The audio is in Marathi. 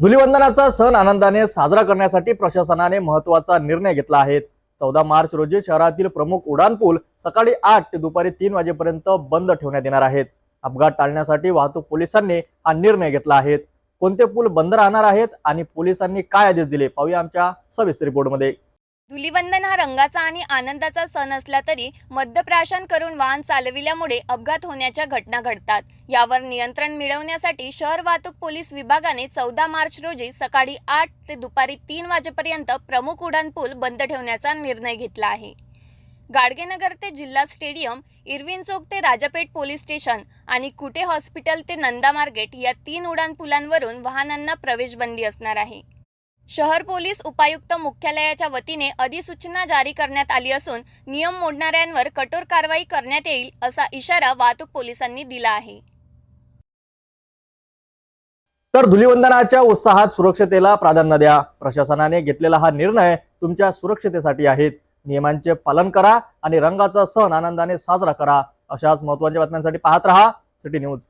धुलिवंदनाचा सण आनंदाने साजरा करण्यासाठी प्रशासनाने महत्त्वाचा निर्णय घेतला आहे. चौदा मार्च रोजी शहरातील प्रमुख उड्डाणपूल सकाळी आठ ते दुपारी तीन वाजेपर्यंत बंद ठेवण्यात येणार आहेत. अपघात टाळण्यासाठी वाहतूक पोलिसांनी हा निर्णय घेतला आहे. कोणते पूल बंद राहणार आहेत आणि पोलिसांनी काय आदेश दिले? पाहूया आमच्या सविस्तर रिपोर्टमध्ये. धुलिवंदन हा रंगाचा आणि आनंदाचा सण असला तरी मद्यप्राशन करून वाहन चालविल्यामुळे अपघात होण्याच्या घटना घडतात. यावर नियंत्रण मिळवण्यासाठी शहर वाहतूक पोलीस विभागाने चौदा मार्च रोजी सकाळी आठ ते दुपारी तीन वाजेपर्यंत प्रमुख उड्डाणपूल बंद ठेवण्याचा निर्णय घेतला आहे. गाडगेनगर ते जिल्हा स्टेडियम इरविन चौक ते राजापेठ पोलीस स्टेशन आणि कुटे हॉस्पिटल ते नंदा मार्केट या तीन उड्डाणपुलांवरून वाहनांना प्रवेशबंदी असणार आहे. शहर पोलीस उपायुक्त मुख्यालयाच्या वतीने अधिसूचना जारी करण्यात आली असून नियम मोडणाऱ्यांवर कठोर कारवाई करण्यात येईल असा इशारा वाहतूक पोलिसांनी दिला आहे. तर धुलिवंदनाच्या उत्साहात सुरक्षतेला प्राधान्य द्या. प्रशासनाने घेतलेला हा निर्णय तुमच्या सुरक्षतेसाठी आहेत. नियमांचे पालन करा आणि रंगाचा सण आनंदाने साजरा करा. अशाच महत्त्वाच्या बातम्यांसाठी पाहत रहा. City news.